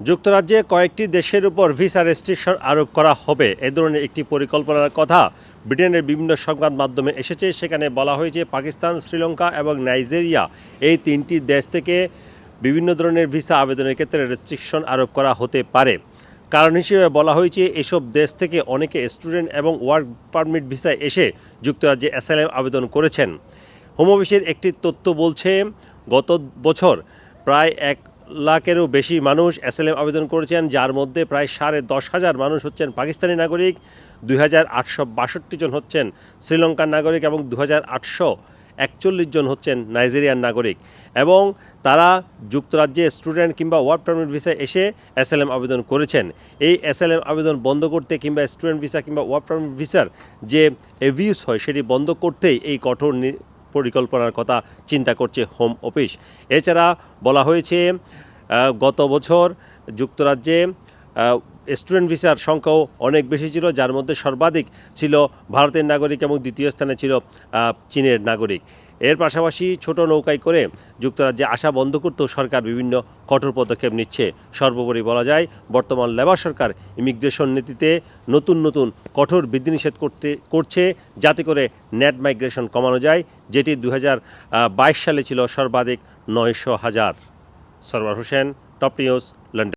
যুক্তরাজ্যে কয়েকটি দেশের উপর ভিসা রেস্ট্রিকশন আরোপ করা হবে। এ ধরনের একটি পরিকল্পনার কথা ব্রিটেনের বিভিন্ন সংবাদ মাধ্যমে এসেছে। সেখানে বলা হয়েছে, পাকিস্তান, শ্রীলঙ্কা এবং নাইজেরিয়া এই তিনটি দেশ থেকে বিভিন্ন ধরনের ভিসা আবেদনের ক্ষেত্রে রেস্ট্রিকশন আরোপ করা হতে পারে। কারণ হিসেবে বলা হয়েছে, এসব দেশ থেকে অনেকে স্টুডেন্ট এবং ওয়ার্ক পারমিট ভিসায় এসে যুক্তরাজ্যে অ্যাসাইলাম আবেদন করেছেন। হোম অফিসের একটি তথ্য বলছে, গত বছর প্রায় এক লাখেরও বেশি মানুষ অ্যাসাইলাম আবেদন করেছেন, যার মধ্যে প্রায় সাড়ে দশ হাজার মানুষ হচ্ছেন পাকিস্তানি নাগরিক, দুই হাজার আটশো বাষট্টি জন হচ্ছেন শ্রীলঙ্কার নাগরিক এবং দু হাজার আটশো একচল্লিশ জন হচ্ছেন নাইজেরিয়ান নাগরিক। এবং তারা যুক্তরাজ্যে স্টুডেন্ট কিংবা ওয়ার্ক পারমিট ভিসায় এসে এসএলএম আবেদন করেছেন। এই এসএলএম আবেদন বন্ধ করতে কিংবা স্টুডেন্ট ভিসা কিংবা ওয়ার্ক পারমিট ভিসার যে এভিউস হয়, সেটি বন্ধ করতেই এই কঠোর পরিকল্পনার কথা চিন্তা করছে হোম অফিস। এছাড়া বলা হয়েছে গত বছর যুক্তরাজ্যে স্টুডেন্ট ভিসার সংখ্যাও অনেক বেশি ছিল, যার মধ্যে সর্বাধিক ছিল ভারতের নাগরিক এবং দ্বিতীয় স্থানে ছিল চীনের নাগরিক। এর পাশাপাশি ছোট নৌকায় করে যুক্তরাজ্যে আসা বন্ধ করতেও সরকার বিভিন্ন কঠোর পদক্ষেপ নিচ্ছে। সর্বোপরি বলা যায়, বর্তমান লেবার সরকার ইমিগ্রেশন নীতিতে নতুন নতুন কঠোর বিধিনিষেধ করতে, করছে যাতে করে নেট মাইগ্রেশন কমানো যায়, যেটি দু হাজার বাইশ সালে ছিল সর্বাধিক নয়শো হাজার। Sarwar Hossain, top news, London.